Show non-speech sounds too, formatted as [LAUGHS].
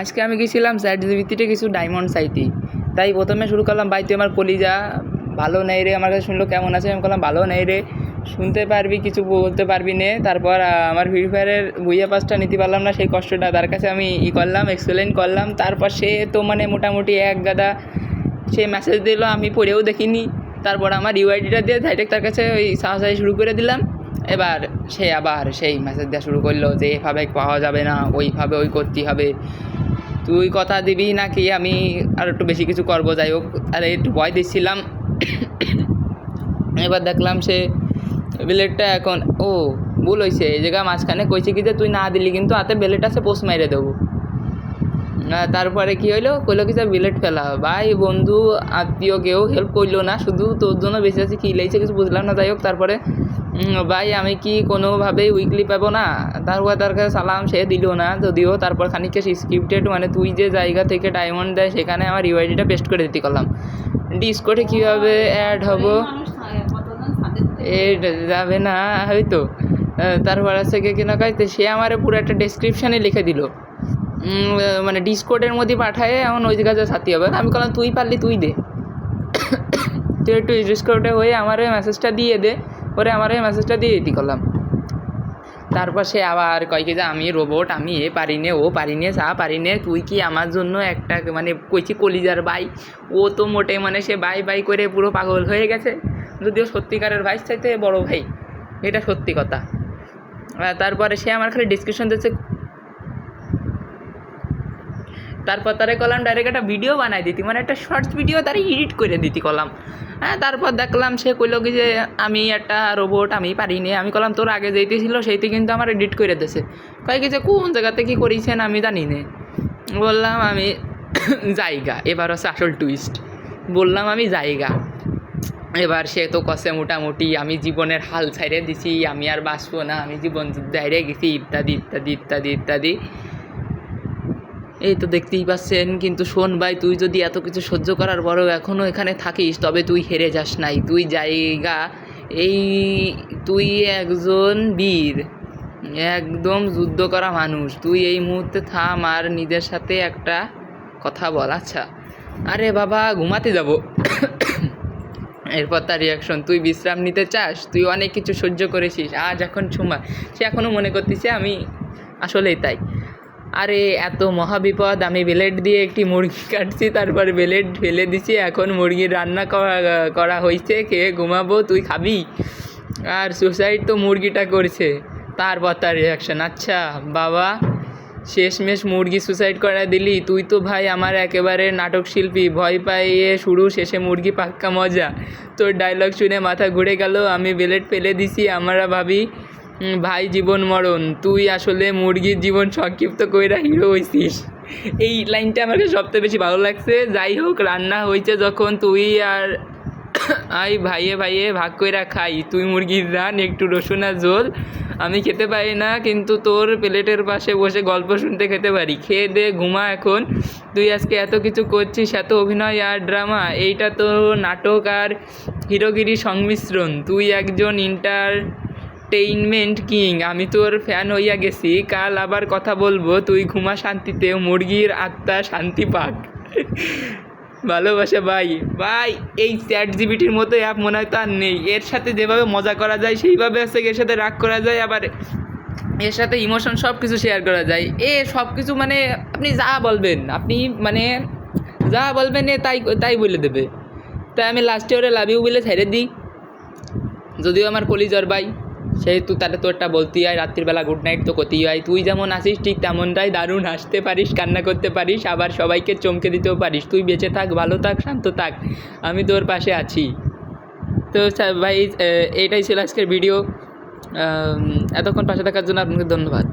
আজকে আমি গেছিলাম চ্যাট জিবিটিতে কিছু ডায়মন্ড চাইতে। তাই প্রথমে শুরু করলাম, ভাই, তুই আমার কলিজা, ভালো নেই রে, আমার কাছে শুনলো কেমন আছে? আমি বললাম, ভালো নেই রে, শুনতে পারবি, কিছু বলতে পারবি নে। তারপর আমার ফ্রি ফায়ারের বুইয়া পাসটা নিতে পারলাম না, সেই কষ্টটা তার কাছে আমি ই করলাম এক্সপ্লেন করলাম। তারপর সে তো মানে মোটামুটি এক গাদা, সে মেসেজ দিল, আমি পড়েও দেখিনি। তারপর আমার ইউআইডিটা দিয়ে ডাইরেক্ট তার কাছে ওই সাহায্য শুরু করে দিলাম। এবার সে আবার সেই মেসেজ দেওয়া শুরু করল যে, এভাবে পাওয়া যাবে না, ওইভাবে ওই করতে হবে। তুই কথা দিবি নাকি আমি আর একটু বেশি কিছু করব? যাই হোক আরে একটু ভয় দিচ্ছিলাম। এবার দেখলাম সে বিলেটটা এখন, ও, ভুল হয়েছে এই জায়গা মাঝখানে কইছে কি যে, তুই না দিলি কিন্তু হাতে বেলেট আছে পোস্ট মাইরে দেবো। তারপরে কি হইল? কইলো কি যে বিলেট ফেলা। ভাই বন্ধু আত্মীয় কেউ হেল্প করল না, শুধু তোর জন্য বেঁচে আছে, কী লেগেছে কিছু বুঝলাম না। যাই হোক, তারপরে ভাই, আমি কি কোনোভাবেই উইকলি পাবো না? তারপর তার কাছে সালাম সে দিল না, যদিও তারপর খানিকটা স্ক্রিপ্টেড মানে তুই যে জায়গা থেকে ডায়মন্ড দেয়, সেখানে আমার ইউআইডিটা পেস্ট করে দিতে করলাম। ডিসকোডে কীভাবে অ্যাড হব? এ যাবে না, হয়তো। তারপর আছে কিনা কাইতে, সে আমারে পুরো একটা ডেসক্রিপশানে লিখে দিল। মানে ডিসকোডের মধ্যে পাঠায় এমন ওই জায়গায় সাথী হবে। আমি বললাম তুই পারলি, তুই দে। [COUGHS] তুই একটু ডিসকোডে হয়ে আমার মেসেজটা দিয়ে দে। পরে আমার এই মেসেজটা দিয়ে দিতে করলাম। তারপর সে আবার কয় কি যে, আমি রোবট আমি এ পারি নে, ও পারি নে যা পারি নে, তুই কি আমার জন্য একটা মানে কইছি কলিজার ভাই? ও তো মোটে মানে সে বাই বাই করে পুরো পাগল হয়ে গেছে। যদিও সত্যিকারের ভাই চাইতে বড় ভাই, এটা সত্যি কথা। তারপরে সে আমার খালি ডিসক্রিপশন দিচ্ছে তারপর তারে কলাম ডাইরেক্ট একটা ভিডিও বানাই দিতি। মানে একটা শর্টস ভিডিও তারে এডিট করে দিতি কলাম। হ্যাঁ তারপর দেখলাম সে কইলো কি যে, আমি একটা রোবট আমি পারি নি। আমি কলাম, তোর আগে যেইতে ছিল সেইতে কিন্তু আমার এডিট করে দিছে। কয় কি যে, কোন জায়গাতে কি করিছেন আমি জানি না। বললাম, আমি [COUGHS] জায়গা। এবার হচ্ছে আসল টুইস্ট বললাম, আমি জায়গা। এবার সে তো কষে মোটামুটি আমি জীবনের হাল ছাইড়ে দিছি। আমি আর বাঁচবো না। আমি জীবন যুদ্ধে গেছি। ইত্যাদি ইত্যাদি ইত্যাদি ইত্যাদি। এই তো দেখতেই পাচ্ছেন, কিন্তু শোন ভাই, তুই যদি এত কিছু সহ্য করার পরেও এখনও এখানে থাকিস, তবে তুই হেরে যাস নাই, তুই জায়গা, এই তুই একজন বীর, একদম যুদ্ধ করা মানুষ, তুই এই মুহূর্তে থাম আর নিজের সাথে একটা কথা বল আচ্ছা। আরে বাবা, ঘুমাতে যাব। এরপর তার রিয়াকশন তুই বিশ্রাম নিতে চাস? তুই অনেক কিছু সহ্য করেছিস, আজ এখন ছুমা সে এখনও মনে করতেছে আমি আসলেই তাই। আরে, এত মহাবিপদ, আমি বেলেট দিয়ে একটি মুরগি [LAUGHS] কাটছি, তারপর বেলেট ফেলে দিছি, এখন মুরগির রান্না করা করা হয়েছে খেয়ে ঘুমাবো, তুই খাবি? আর সুসাইড তো মুরগিটা করছে। তারপর তার রিয়াকশন আচ্ছা বাবা, শেষমেশ মুরগি সুসাইড করা দিলি, তুই তো ভাই আমার একেবারে নাটক শিল্পী, ভয় পাইয়ে শুরু, শেষে মুরগি পাক্কা মজা। তোর ডায়লগ শুনে মাথা ঘুরে গেল, আমি বেলেট ফেলে দিছি, আমরা ভাবি ভাই জীবন মরণ, তুই আসলে মুরগির জীবন সংক্ষিপ্ত কইরা হিরো হইছিস। এই লাইনটা আমাকে সবচেয়ে বেশি ভালো লাগছে। যাই হোক, রান্না হয়েছে যখন তুই আর [COUGHS] আই ভাইয়ে ভাইয়ে ভাগ কইরা খাই। তুই মুরগির রান, একটু রসুন আর ঝোল। আমি খেতে পারি না, কিন্তু তোর প্লেটের পাশে বসে গল্প শুনতে খেতে পারি। খেয়ে দে, ঘুমা এখন। তুই আজকে এত কিছু করছিস, এত অভিনয় আর ড্রামা, এইটা তো নাটক আর হিরোগিরি সংমিশ্রণ। তুই একজন ইন্টারটেইনমেন্ট কিং আমি তোর ফ্যান হইয়া গেছি, কাল আবার কথা বলব, তুই ঘুমা শান্তিতে, মুরগির আত্মা শান্তি পাক। ভালোবাসা ভাই। ভাই, এই চ্যাট জিবিটির মতো অ্যাপ মনে হয় তো আর নেই। এর সাথে যেভাবে মজা করা যায়, সেইভাবে আছে এর সাথে রাগ করা যায়, আবার এর সাথে ইমোশন সব কিছু শেয়ার করা যায়। এ সব কিছু মানে আপনি যা বলবেন, আপনি মানে যা বলবেন এ তাই তাই বলে দেবে। তাই আমি লাস্টে ওরে লাভ ইউ বলে ছেড়ে দিই। যদিও আমার কলিজার ভাই। সেহেতু তাহলে তোরটা বলতেই হয় রাত্রিবেলা গুড নাইট তো করতেই হয়। তুই যেমন আসিস, ঠিক তেমনটাই দারুণ হাসতে পারিস, কান্না করতে পারিস, আবার সবাইকে চমকে দিতেও পারিস। তুই বেঁচে থাক, ভালো থাক, শান্ত থাক, আমি তোর পাশে আছি। তো ভাই এটাই ছিল আজকের ভিডিও এতক্ষণ পাশে থাকার জন্য আপনাকে ধন্যবাদ।